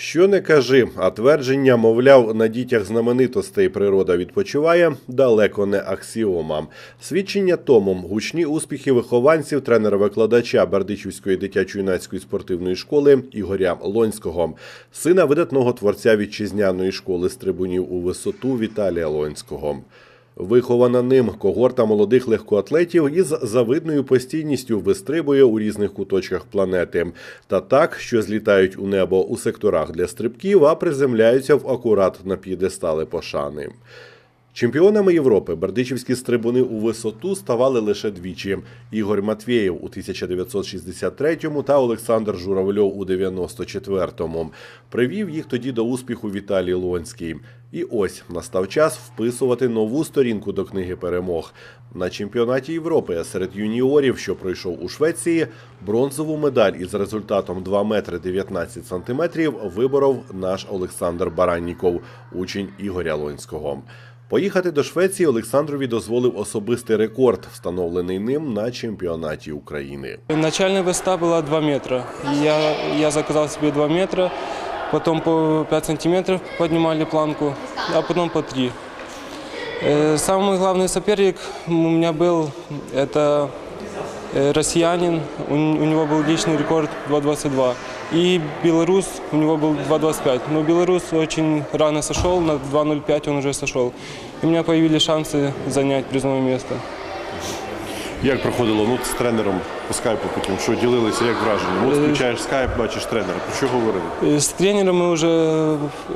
Що не кажи, а твердження, мовляв, на дітях знаменитостей природа відпочиває, далеко не аксіома. Свідчення тому гучні успіхи вихованців тренера-викладача Бердичівської дитячо-юнацької спортивної школи Ігоря Лонського, сина видатного творця вітчизняної школи стрибунів у висоту Віталія Лонського. Вихована ним когорта молодих легкоатлетів із завидною постійністю вистрибує у різних куточках планети. Та так, що злітають у небо у секторах для стрибків, а приземляються в акурат на п'єдестали пошани. Чемпіонами Європи бердичівські стрибуни у висоту ставали лише двічі: Ігор Матвєєв у 1963-му та Олександр Журавльов у 94-му. Привів їх тоді до успіху Віталій Лонський. І ось настав час вписувати нову сторінку до книги перемог. На чемпіонаті Європи серед юніорів, що пройшов у Швеції, бронзову медаль із результатом 2 метри 19 сантиметрів виборов наш Олександр Баранніков, учень Ігоря Лонського. Поїхати до Швеції Олександрові дозволив особистий рекорд, встановлений ним на чемпіонаті України. Начальная высота была 2 метра. Я, я заказал себе 2 метра, потом по 5 сантиметров поднимали планку, а потом по 3. Э, Самый главный соперник у меня был это э, россиянин, у, н- у него был личный рекорд 2.22. И белорус, у него был 2.25. Но белорус очень рано сошел, на 2.05 он уже сошел. И у меня появились шансы занять призовое место. Як проходило ну, з тренером по скайпу потім? Що ділилися, як враження? Ну, от включаєш скайп, бачиш тренера. Про що говорили? Э, С тренером мы уже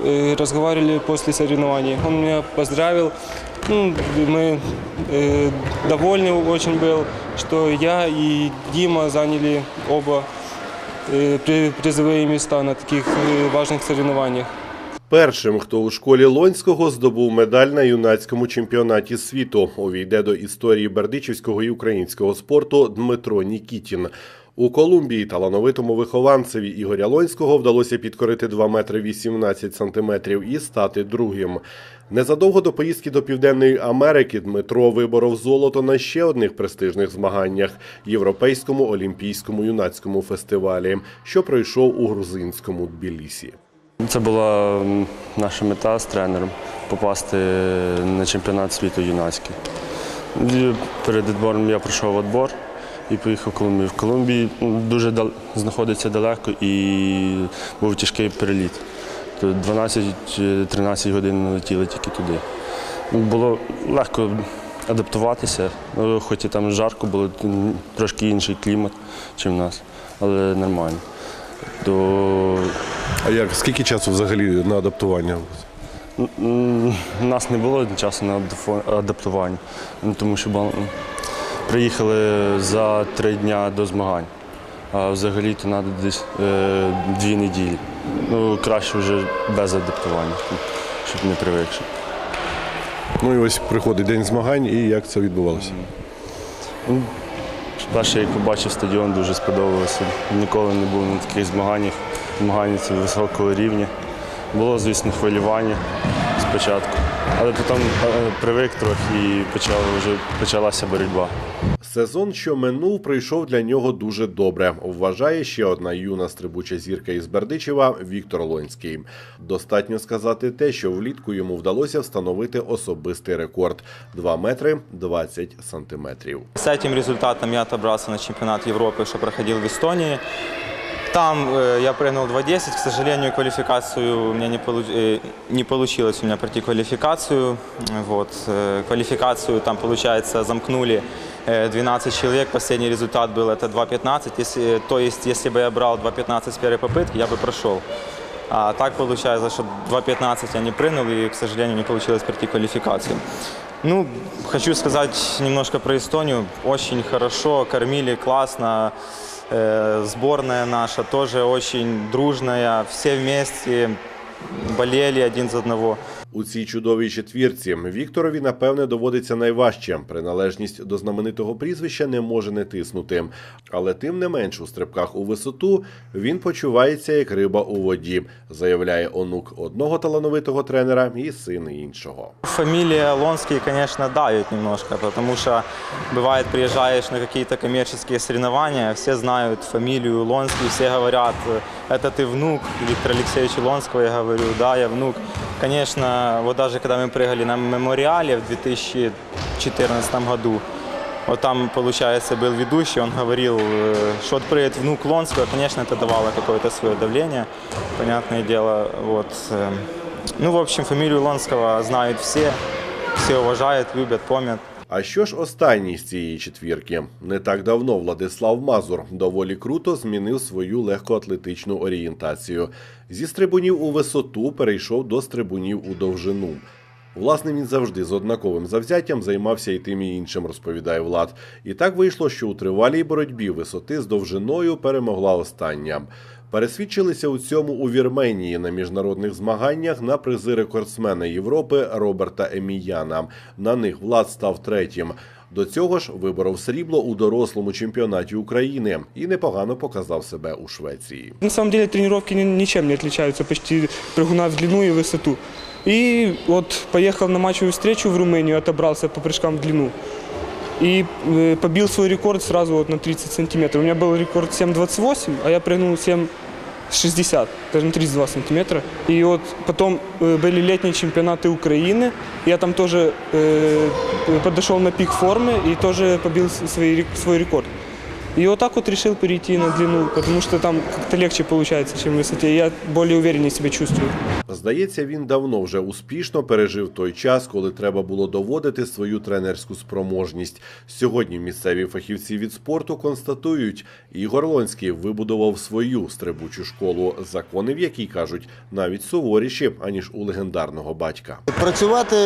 э, разговаривали после соревнований. Он меня поздравил. Ну, мы э, довольны очень был, что я и Дима заняли оба э, при- призовые места на таких э, важных соревнованиях. Першим, хто у школі Лонського здобув медаль на юнацькому чемпіонаті світу, увійде до історії бердичівського і українського спорту Дмитро Нікітін. У Колумбії талановитому вихованцеві Ігоря Лонського вдалося підкорити 2 метри 18 сантиметрів і стати другим. Незадовго до поїздки до Південної Америки Дмитро виборов золото на ще одних престижних змаганнях Європейському олімпійському юнацькому фестивалі, що пройшов у грузинському Тбілісі. Це була наша мета з тренером попасти на чемпіонат світу юнацький. Перед відбором я пройшов відбор і поїхав в Колумбію. В Колумбії дуже дал- знаходиться далеко і був тяжкий переліт. 12-13 годин летіли тільки туди. Було легко адаптуватися, ну, хоч і там жарко, було трошки інший клімат, ніж в нас, але нормально. То А як? Скільки часу взагалі на адаптування? У нас не було часу на адаптування, ну, тому що приїхали за три дні до змагань. А взагалі то треба десь е, дві неділі. Ну, краще вже без адаптування, щоб не привикши. Ну і ось приходить день змагань, і як це відбувалося? Перше, як побачив стадіон, дуже сподобалося. Ніколи не був на таких змаганнях. Змагання це високого рівня. Було, звісно, хвилювання спочатку, але потім е, привик трохи і почала, вже почалася боротьба. Сезон, що минув, прийшов для нього дуже добре. Вважає ще одна юна стрибуча зірка із Бердичева Віктор Лонський. Достатньо сказати те, що влітку йому вдалося встановити особистий рекорд 2 метри 20 сантиметрів. С этим результатом я отобрался на чемпионат Европы, что проходил в Эстонии. Там э, я прыгнул 2.10. К сожалению, квалификацию у меня не, получ- э, не получилось у меня пройти квалификацию. Вот. э, Квалификацию там, получается, замкнули э, 12 человек. Последний результат был это 2.15. Если, то есть, если бы я брал 2.15 с первой попытки, я бы прошел. А так получается, что 2.15 я не прыгнул и, к сожалению, не получилось пройти квалификацию. Ну, хочу сказать немножко про Эстонию. Очень хорошо, кормили классно. Э, Сборная наша тоже очень дружная. Все вместе болели один за одного. У цій чудовій четвірці Вікторові, напевне, доводиться найважче. Приналежність до знаменитого прізвища не може не тиснути. Але тим не менш у стрибках у висоту він почувається як риба у воді, заявляє онук одного талановитого тренера і син іншого. Фамилия Лонский, конечно, давит немножко, потому что бывает, приезжаешь на какие-то коммерческие соревнования, все знают фамилию Лонский, все говорят, это ты внук Виктора Алексеевича Лонского, я говорю, да, я внук. Конечно, вот даже когда мы прыгали на мемориале в 2014 году, вот там, получается, был ведущий, он говорил, э, что вот прыгает внук Лонского, конечно, это давало какое-то свое давление, понятное дело, вот. э, Ну, в общем, фамилию Лонского знают все, все уважают, любят, помнят. А що ж останній з цієї четвірки? Не так давно Владислав Мазур доволі круто змінив свою легкоатлетичну орієнтацію. Зі стрибунів у висоту перейшов до стрибунів у довжину. Власне, він завжди з однаковим завзяттям займався і тим і іншим, розповідає Влад. І так вийшло, що у тривалій боротьбі висоти з довжиною перемогла остання Пересвідчилися у цьому у Вірменії на міжнародних змаганнях на призи рекордсмена Європи Роберта Еміяна. На них Влад став третім. До цього ж виборов срібло у дорослому чемпіонаті України і непогано показав себе у Швеції. На самом деле тренировки ни- ничем не отличаются почти прыгуна в длину и высоту. И вот поехал на матчевую встречу в Румынию, отобрался по прыжкам в длину. И э, побил свой рекорд сразу вот на 30 сантиметров. У меня был рекорд 7,28, а я прыгнул 7,60, даже на 32 сантиметра. И вот потом э, были летние чемпионаты Украины. Я там тоже э, подошел на пик формы и тоже побил с- свой, рек- свой рекорд. И вот так вот решил перейти на длину, потому что там как-то легче получается, чем в высоте. Я более увереннее себя чувствую. Здається, він давно вже успішно пережив той час, коли треба було доводити свою тренерську спроможність. Сьогодні місцеві фахівці від спорту констатують, Ігор Лонський вибудував свою стрибучу школу, закони в якій кажуть навіть суворіші аніж у легендарного батька. Працювати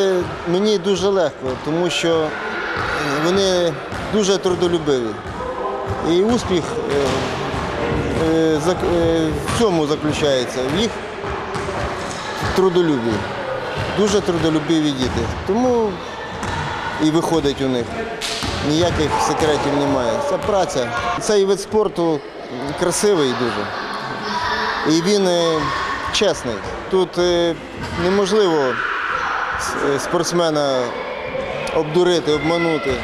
мені дуже легко, тому що вони дуже трудолюбиві. І успіх е, зак- е, в цьому заключається, в їх трудолюбі. Дуже трудолюбиві діти. Тому і виходить у них. Ніяких секретів немає. Це праця. Цей вид спорту красивий дуже. І він е, чесний. Тут е, неможливо е, спортсмена обдурити, обманути.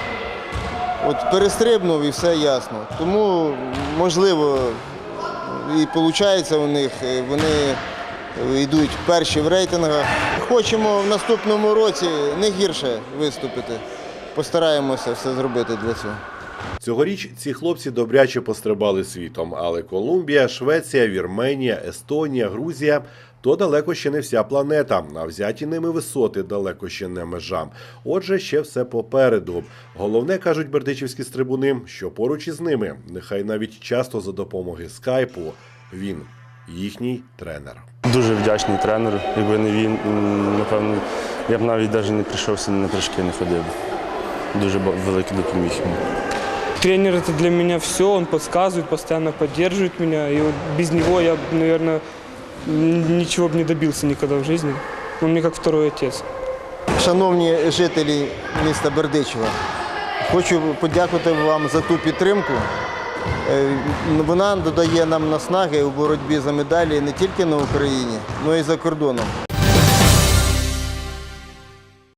От перестрибнув і все ясно. Тому можливо і виходить у них, е, вони йдуть перші в рейтингах. Хочемо в наступному році не гірше виступити. Постараємося все зробити для цього. Цьогоріч ці хлопці добряче пострибали світом, але Колумбія, Швеція, Вірменія, Естонія, Грузія то далеко ще не вся планета, а взяті ними висоти далеко ще не межа. Отже, ще все попереду. Головне кажуть бердичівські стрибуни, що поруч із ними, нехай навіть часто за допомоги скайпу, він їхній тренер. Дуже вдячний тренеру. Якби не він, м, напевно, я б навіть навіть не прийшов сьогодні на прыжки, не ходив. Дуже ба- великий допоміг йому. Тренер это для меня все, он подсказывает, постоянно поддерживает меня. И вот без него я, наверное, ничего бы не добился никогда в жизни. Он мне как второй отец. Шановні жителі міста Бердичева, хочу подякувати вам за ту підтримку. Е, Вона додає нам наснаги у боротьбі за медалі не тільки на Україні, але й за кордоном.